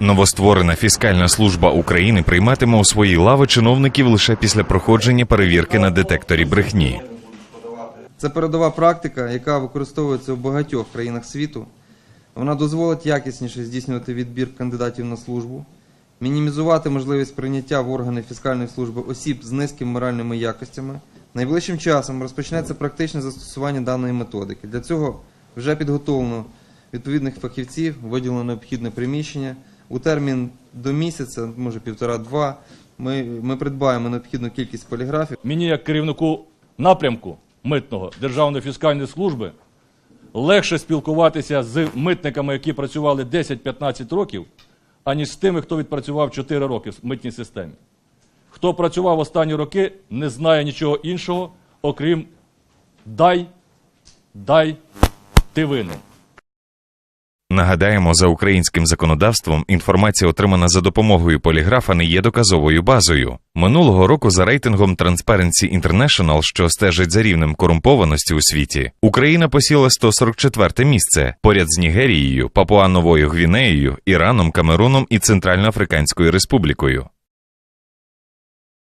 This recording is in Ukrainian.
Новостворена фіскальна служба України прийматиме у свої лави чиновників лише після проходження перевірки на детекторі брехні. Це передова практика, яка використовується у багатьох країнах світу. Вона дозволить якісніше здійснювати відбір кандидатів на службу, мінімізувати можливість прийняття в органи фіскальної служби осіб з низькими моральними якостями. Найближчим часом розпочнеться практичне застосування даної методики. Для цього вже підготовлено відповідних фахівців, виділено необхідне приміщення. У термін до місяця, може півтора-два, ми, ми придбаємо необхідну кількість поліграфів. Мені, як керівнику напрямку митного Державної фіскальної служби, легше спілкуватися з митниками, які працювали 10-15 років, аніж з тими, хто відпрацював 4 роки в митній системі. Хто працював останні роки, не знає нічого іншого, окрім дай, дай, ти винен. Нагадаємо, за українським законодавством інформація, отримана за допомогою поліграфа, не є доказовою базою. Минулого року за рейтингом Transparency International, що стежить за рівнем корумпованості у світі, Україна посіла 144 місце поряд з Нігерією, Папуа-Новою Гвінеєю, Іраном, Камеруном і Центральноафриканською Республікою.